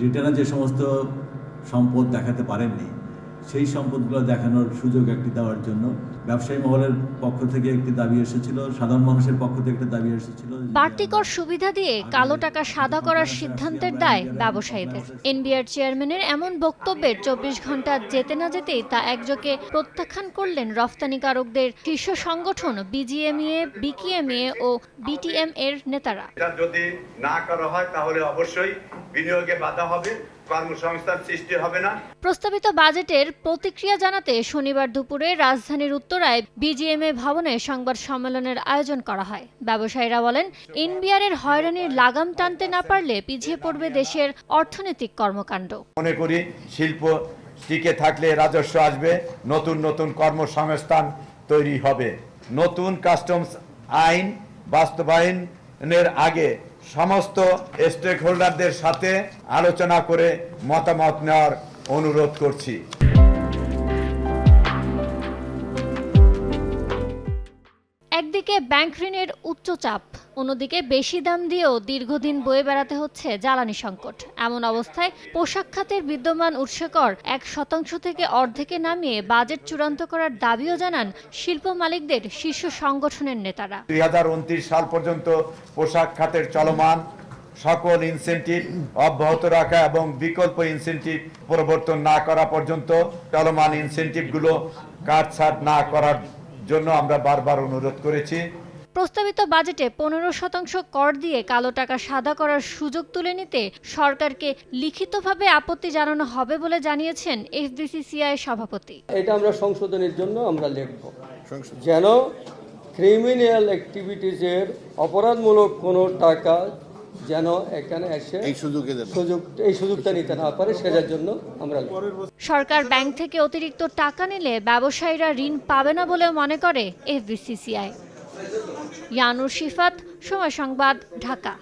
রিটার্নে যে সমস্ত সম্পদ দেখাতে পারেননি সেই সম্পদগুলো দেখানোর সুযোগ একটি দেওয়ার জন্য। ব্যবসায়ী মহলের পক্ষ থেকে একটি দাবি এসেছিল সাধারণ মানুষের পক্ষ থেকে একটি দাবি এসেছিল বাড়তি কর সুবিধা দিয়ে কালো টাকা সাদা করার সিদ্ধান্তের দায় ব্যবসায়ীদের। এনবিআর চেয়ারম্যানের এমন বক্তব্যের চব্বিশ ঘণ্টা যেতে না যেতেই তা একযোগে প্রত্যাখ্যান করলেন রফতানিকারকদের শীর্ষ সংগঠন বিজিএমইএ বিকিএমইএ ও বিটিএম এর নেতারা যদি না করা হয় তাহলে অবশ্যই বিনিয়োগে বাধা হবে। কর্মসংস্থান সৃষ্টি হবে না। প্রস্তাবিত বাজেটের প্রতিক্রিয়া জানাতে শনিবার দুপুরে রাজধানীর উত্তরায় বিজিএমএ ভবনে সংবাদ সম্মেলনের আয়োজন করা হয়। ব্যবসায়ীরা বলেন এনবিআর এর হয়রানির লাগাম টানতে না পারলে পিছিয়ে পড়বে দেশের অর্থনৈতিক কর্মকাণ্ড। মনে করি শিল্প টিকে থাকলে রাজস্ব আসবে নতুন নতুন কর্মসংস্থান তৈরি হবে। নতুন কাস্টমস আইন বাস্তবায়নের আগে সমস্ত স্টেক হোল্ডারদের সাথে আলোচনা করে মতামত নেওয়ার অনুরোধ করছি। একদিকে ব্যাংক ঋণের উচ্চ চাপ অন্যদিকে বেশি দাম দিয়েও দীর্ঘদিন বয়ে বেড়াতে হচ্ছে জ্বালানি সংকট। এমন অবস্থায় পোশাক খাতের বিদ্যমান উৎসকর এক শতাংশ থেকে অর্ধেকে নামিয়ে বাজেট চূড়ান্ত করার দাবিও জানান শিল্প মালিকদের শীর্ষ সংগঠনের নেতারা। দুই হাজার সাল পর্যন্ত পোশাক খাতের চলমান সকল ইনসেন্টিভ অব্যাহত রাখা এবং বিকল্প ইনসেন্টিভ প্রবর্তন না করা পর্যন্ত চলমান ইনসেন্টিভগুলো কাটছাট না করার জন্য আমরা বারবার অনুরোধ করেছি। প্রস্তাবিত বাজেটে পনেরো শতাংশ কর দিয়ে কালো টাকা সাদা করার সুযোগ তুলে নিতে সরকারকে লিখিতভাবে আপত্তি জানানো হবে বলে জানিয়েছেন এফবিসিসিআই সভাপতি। এটা আমরা সংশোধনের জন্য আমরা লিখব। যেন ক্রিমিনাল অ্যাক্টিভিটিজের অপরাধমূলক কোনো টাকা যেন এখানে এসে এই সুযোগে সুযোগ এই সুযোগটা নিতে না পারে সেটার জন্য আমরা সরকার ব্যাংক থেকে অতিরিক্ত টাকা নিলে ব্যবসায়ীরা ঋণ পাবে না বলে মনে করে এফবিসিসিআই ইয়ানুর শিফাত সময় সংবাদ ঢাকা।